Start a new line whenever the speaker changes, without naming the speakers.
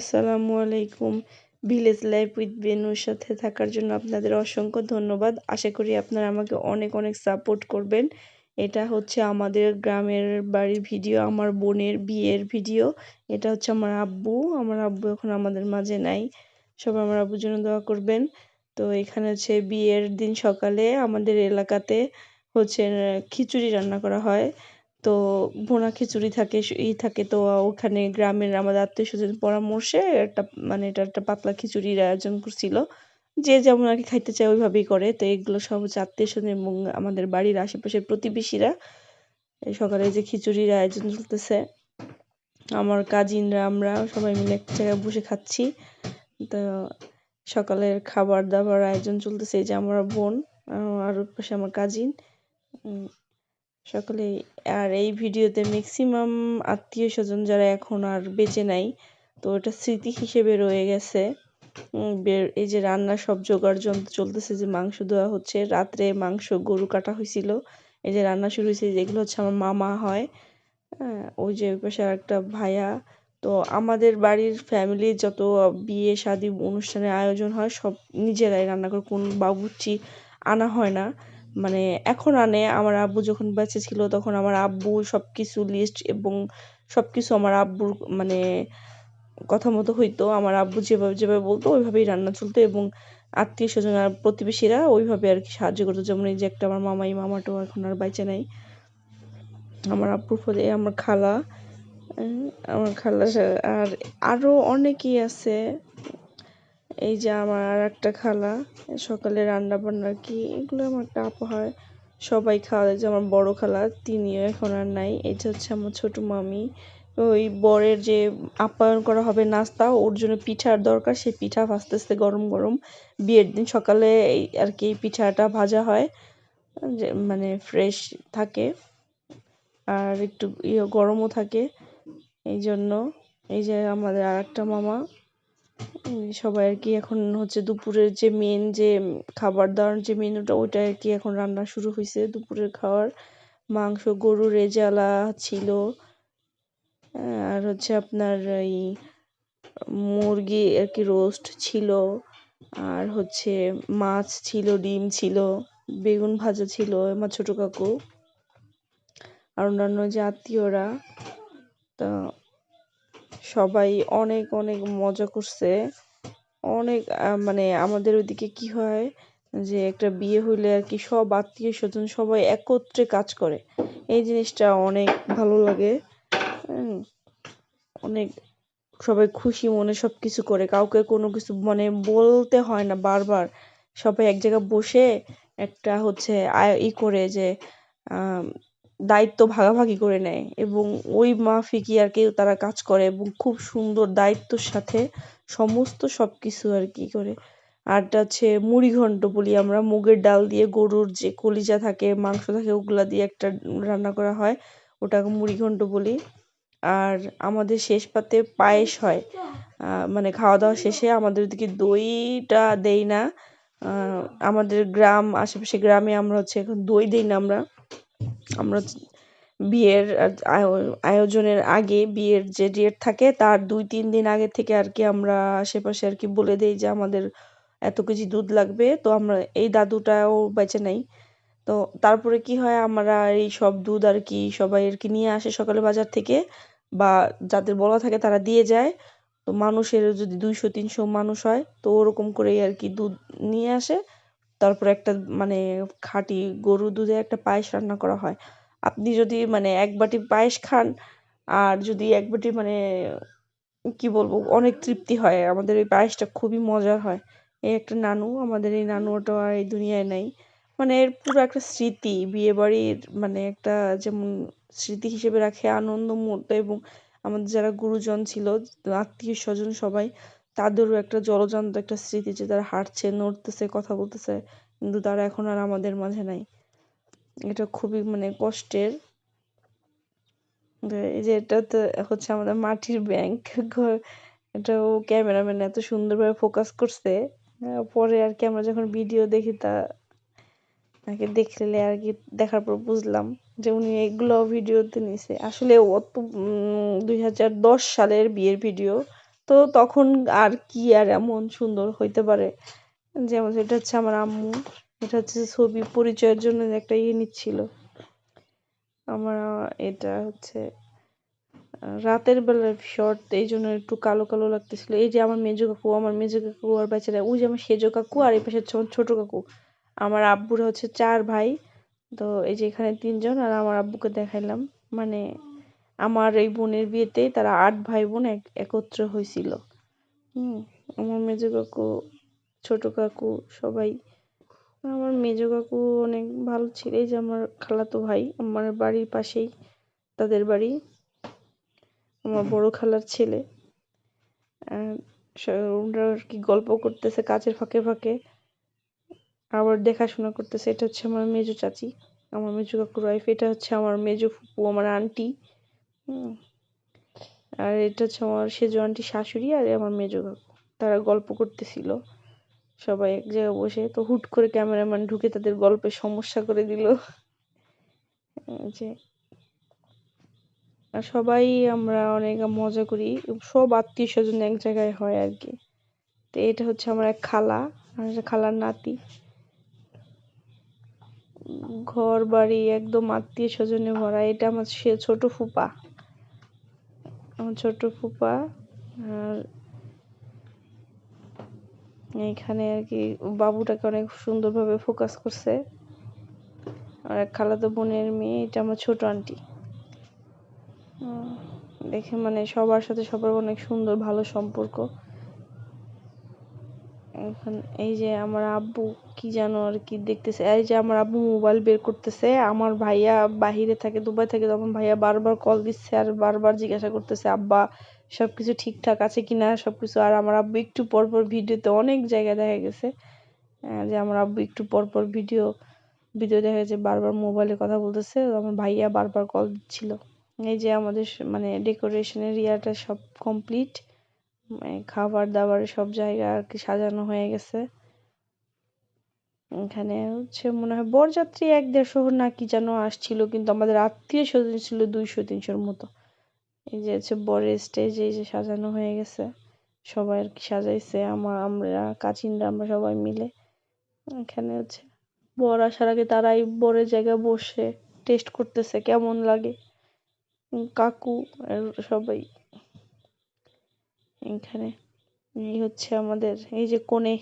আসসালামু আলাইকুম। Village life with বেনুর সাথে থাকার জন্য আপনাদের অসংখ্য ধন্যবাদ। আশা করি আপনারা আমাকে অনেক অনেক সাপোর্ট করবেন। এটা হচ্ছে আমাদের গ্রামের বাড়ির ভিডিও আমার বোনের বিয়ের ভিডিও এটা হচ্ছে আমার আব্বু। আমার আব্বু এখন আমাদের মাঝে নাই। সবাই আমার আব্বুর জন্য দোয়া করবেন। তো এখানে হচ্ছে বিয়ের দিন সকালে আমাদের এলাকাতে হচ্ছে খিচুড়ি রান্না করা হয়। তো ভুনা খিচুড়ি থাকে ই থাকে তো ওখানে গ্রামের আমাদের আত্মীয় স্বজন পরামর্শে একটা মানে এটা একটা পাতলা খিচুড়ির আয়োজন করছিল। যে যেমন আর কি খাইতে চায় ওইভাবেই করে। তো এগুলো সব হচ্ছে আত্মীয় স্বজন এবং আমাদের বাড়ির আশেপাশের প্রতিবেশীরা এই সকালে যে খিচুড়ির আয়োজন চলতেছে, আমার কাজিনরা, আমরা সবাই মিলে এক জায়গায় বসে খাচ্ছি। তো সকালের খাবার দাবার আয়োজন চলতেছে, এই যে আমার বোন আর পাশে আমার কাজিন। সকলে আর এই ভিডিওতে ম্যাক্সিমাম আত্মীয় স্বজন যারা এখন আর বেঁচে নাই, তো ওটা স্মৃতি হিসেবে রয়ে গেছে। এই যে রান্নার সব জোগাড় যন্ত্র চলতেছে যে মাংস দেওয়া হচ্ছে, রাত্রে মাংস গরু কাটা হয়েছিল এই যে রান্না শুরু হয়েছে যেগুলো হচ্ছে আমার মামা হয় হ্যাঁ ওই যে পাশে একটা ভাইয়া। তো আমাদের বাড়ির ফ্যামিলির যত বিয়ে, শাদি অনুষ্ঠানের আয়োজন হয়, সব নিজেরাই রান্না করে, কোন বাবুর্চি আনা হয় না। মানে এখন আনে, আমার আব্বু যখন বেঁচে ছিল তখন আমার আব্বু সব কিছু লিস্ট এবং সব কিছু আমার আব্বুর মানে কথা মতো হইতো। আমার আব্বু যেভাবে যেভাবে বলতো ওইভাবেই রান্না চলতো এবং আত্মীয় স্বজন আর প্রতিবেশীরা ওইভাবে আর কি সাহায্য করতো। যেমন এই যে একটা আমার মামাই, মামাটাও এখন আর বাইচে নাই। আমার আব্বুর ফলে আমার খালা আমার খালা আর আরও অনেকেই আছে। এই যে আমার আর একটা খালা, সকালে রান্না বান্না কি, এগুলো আমার একটা হয়, সবাই খাওয়া যে আমার বড় খালা, তিনিও এখন আর নাই। এটা হচ্ছে আমার ছোট মামি, ওই বরের যে আপ্যায়ন করা হবে নাস্তা, ওর জন্য পিঠার দরকার সেই পিঠা ভাজতে আস্তে গরম গরম বিয়ের দিন সকালে এই আর কি পিঠাটা ভাজা হয়, যে মানে ফ্রেশ থাকে। আর একটু ইয়ে গরমও থাকে, এই জন্য। এই যে আমাদের আর একটা মামা সবাই আর কি এখন হচ্ছে দুপুরের যে মেন যে খাবার দাবার যে মেনুটা, ওইটা আর কি এখন রান্না শুরু হয়েছে দুপুরের খাওয়ার। মাংস, গরুর রেজালা ছিল। আর হচ্ছে আপনার এই মুরগি আর কি রোস্ট ছিল। আর হচ্ছে মাছ ছিল, ডিম ছিল, বেগুন ভাজা ছিল আমার ছোটো কাকু। আর অন্যান্য যে আত্মীয়রা, তা সবাই অনেক অনেক মজা করছে। অনেক মানে আমাদের ওইদিকে কি হয় যে একটা বিয়ে হইলে আর কি সব আত্মীয় স্বজন সবাই একত্রে কাজ করে। এই জিনিসটা অনেক ভালো লাগে। অনেক সবাই খুশি মনে সব কিছু করে। কাউকে কোনো কিছু মানে বলতে হয় না বারবার। সবাই এক জায়গায় বসে একটা হচ্ছে ই করে যে দায়িত্ব ভাগাভাগি করে নেয় এবং ওই মাফিকই আর কি তারা কাজ করে এবং খুব সুন্দর দায়িত্বর সাথে সমস্ত সব কিছু আর কি করে। আরটা হচ্ছে মুড়িঘণ্ট বলি আমরা, মুগের ডাল দিয়ে গরুর যে কলিজা থাকে, মাংস থাকে, ওগুলা দিয়ে একটা রান্না করা হয়, ওটাকে মুড়িঘণ্ট বলি। আর আমাদের শেষ পাতে পায়েস হয়। মানে খাওয়া দাওয়া শেষে আমাদের ওদিকে দইটা দেই না। আমাদের গ্রাম, আশেপাশে গ্রামে আমরা হচ্ছে এখন দই দিই না আমরা। আমরা বিয়ের আয়োজনের আগে বিয়ের যে ডেট থাকে তার দুই, তিন দিন আগে থেকে আর কি আমরা আশেপাশে আর কি বলে দিই যে আমাদের এত কেজি দুধ লাগবে। তো আমরা এই দাদুটাও বেঁচে নেই। তো তারপরে কি হয় আমরা এই সব দুধ আর কি সবাই আর কি নিয়ে আসে সকালে বাজার থেকে বা যাদের বলা থাকে তারা দিয়ে যায়। তো মানুষের যদি দুইশো, তিনশো মানুষ হয় তো ওরকম করেই আর কি দুধ নিয়ে আসে। তারপর একটা মানে খাঁটি গরুর দুধে একটা পায়েস রান্না করা হয়। আপনি যদি মানে এক বাটি পায়েস খান, আর যদি এক বাটি মানে কি বলব, অনেক তৃপ্তি হয়। আমাদের এই পায়েসটা খুবই মজার হয়। এই একটা নানু, আমাদের এই নানুটা আর এই দুনিয়ায় নাই। মানে এর পুরো একটা স্মৃতি বিয়ে বাড়ির মানে একটা যেমন স্মৃতি হিসেবে রাখে আনন্দ মুহূর্ত এবং আমাদের যারা গুরুজন ছিল, আত্মীয় স্বজন সবাই তাদেরও একটা জলজান্ত একটা স্মৃতি যে তারা হাঁটছে, নড়তেছে, কথা বলতেছে, কিন্তু তারা এখন আর আমাদের মাঝে নাই। এটা খুবই মানে কষ্টের। এই যে এটা তো হচ্ছে আমাদের মাটির ব্যাংক এটাও ক্যামেরাম্যান এত সুন্দরভাবে ফোকাস করছে। পরে আর কি আমরা যখন ভিডিও দেখি তা, তাকে দেখলে আর কি দেখার পর বুঝলাম যে উনি এগুলো ভিডিওতে নিছে। আসলে অত দুই হাজার দশ সালের বিয়ের ভিডিও তো তখন আর কি আর এমন সুন্দর হইতে পারে? যেমন এটা হচ্ছে আমার আম্মু, এটা হচ্ছে ছবি পরিচয়ের জন্য একটা ইয়ে নিচ্ছিল। আমার এটা হচ্ছে রাতের বেলার শর্ট এই জন্য একটু কালো কালো লাগতেছিল। এই যে আমার মেজো কাকু, আমার মেজো কাকু আর বেচারা, ওই যে আমার সেজো কাকু আর এই পাশে ছোট কাকু। আমার আব্বুরা হচ্ছে চার ভাই। তো এই যে এখানে তিনজন আর আমার আব্বুকে দেখাইলাম। মানে আমার এই বোনের বিয়েতে তারা আট ভাই বোন এক একত্র হয়েছিল। হুম, আমার মেজো কাকু, ছোট কাকু সবাই। আমার মেজো কাকু অনেক ভালো ছিল, এই যে আমার খালাতো ভাই, আমার বাড়ির পাশেই তাদের বাড়ি। আমার বড় খালার ছেলে। ওরা আর কি গল্প করতেছে কাজের ফাঁকে ফাঁকে। আবার দেখাশোনা করতেছে, এটা হচ্ছে আমার মেজো চাচি। আমার মেজো কাকুর ওয়াইফ এটা হচ্ছে আমার মেজো ফুপু, আমার আন্টি আর এটা হচ্ছে আমার সেজো আন্টি শাশুড়ি আর আমার মেজো কাকু। তারা গল্প করতেছিল। সবাই এক জায়গায় বসে তো হুট করে ক্যামেরাম্যান ঢুকে তাদের গল্পে সমস্যা করে দিল। যে। আর সবাই আমরা অনেক মজা করি। সব আত্মীয় স্বজন এক জায়গায় হয় আর কি। তো এটা হচ্ছে আমার এক খালা। খালার নাতি। ঘর বাড়ি একদম আত্মীয় স্বজনে ভরা। এটা আমার সে ছোট ফুপা। ছোট ফুপা আর এইখানে আর কি বাবুটাকে অনেক সুন্দরভাবে ফোকাস করছে। আর এক খালাতো বোনের মেয়ে, এটা আমার ছোট আন্টি। দেখে মানে সবার সাথে সবার অনেক সুন্দর, ভালো সম্পর্ক। এখন এই যে আমার আব্বু কি যেন আর কি দেখতেছে, এই যে আমার আব্বু মোবাইল বের করতেছে, আমার ভাইয়া বাহিরে থাকে, দুবাই থাকে, তখন ভাইয়া বারবার কল দিচ্ছে আর বারবার জিজ্ঞাসা করতেছে, আব্বা সব কিছু ঠিকঠাক আছে কি না সব কিছু আর আমার আব্বু একটু পর পর ভিডিওতে অনেক জায়গায় দেখা গেছে যে আমার আব্বু একটু পর পর ভিডিও ভিডিও দেখা গেছে, বারবার মোবাইলে কথা বলতেছে, আমার ভাইয়া বারবার কল দিচ্ছিল। এই যে আমাদের মানে ডেকোরেশনের ইয়াটা সব কমপ্লিট খাবার দাবার সব জায়গা আর কি সাজানো হয়ে গেছে। এখানে হচ্ছে মনে হয় বরযাত্রী এক দেড়শো না কি যেন আসছিল, কিন্তু আমাদের আত্মীয় স্বজন ছিল দুইশো, তিনশোর মতো। এই যে হচ্ছে বরের স্টেজ এই যে সাজানো হয়ে গেছে। সবাই আর কি সাজাইছে আমার আমরা কাচিনরা আমরা সবাই মিলে। এখানে হচ্ছে বর আসার আগে তারাই বরের জায়গায় বসে টেস্ট করতেছে, কেমন লাগে? কাকু সবাই এখানে এই হচ্ছে আমাদের এই যে কোণে